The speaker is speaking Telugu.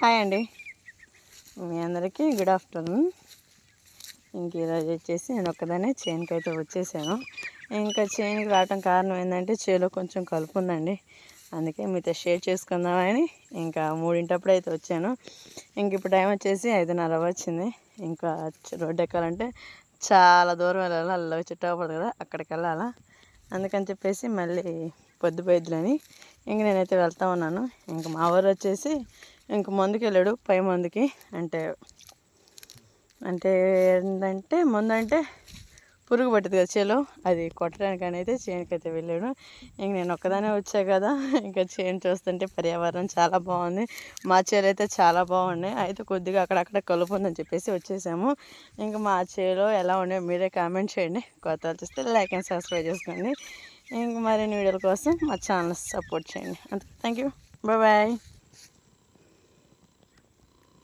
హాయ్ అండి. మీ అందరికీ గుడ్ ఆఫ్టర్నూన్. ఇంక ఈరోజు వచ్చేసి నేను ఒక్కదానే చేనుకి అయితే వచ్చేసాను. ఇంకా చేనుకి రావటం కారణం ఏంటంటే చేలో కొంచెం కలుపు ఉందండి. అందుకే మీతో షేర్ చేసుకుందామని ఇంకా మూడింటప్పుడు అయితే వచ్చాను. ఇంక ఇప్పుడు టైం వచ్చేసి ఐదున్నర వచ్చింది. ఇంకా రోడ్డు ఎక్కాలంటే చాలా దూరం వెళ్ళాలి. అల్ల చుట్టాపడదు కదా అక్కడికి వెళ్ళాలా? అందుకని చెప్పేసి మళ్ళీ పొద్దుపోయిద్దులని ఇంక నేనైతే వెళ్తా ఉన్నాను. ఇంక మా ఊరు వచ్చేసి ఇంక మందుకి వెళ్ళాడు పై మందుకి. అంటే అంటే ఏంటంటే ముందంటే పురుగు పట్టింది కదా చేలో. అది కొట్టడానికి అయితే చేనుకి అయితే వెళ్ళాడు. ఇంక నేను ఒక్కదానే వచ్చా కదా. ఇంకా చేను చూస్తుంటే పర్యావరణం చాలా బాగుంది. మా చేలు అయితే చాలా బాగున్నాయి. అయితే కొద్దిగా అక్కడక్కడ కలుపు ఉందని చెప్పేసి వచ్చేసాము. ఇంకా మా చేలో ఎలా ఉన్నాయో మీరే కామెంట్ చేయండి. కొత్త చూస్తే లైక్ అండ్ సబ్స్క్రైబ్ చేసుకోండి. ఇంక మరిన్ని వీడియోల కోసం మా ఛానల్ సపోర్ట్ చేయండి. అంతే. Thank you. బాయ్.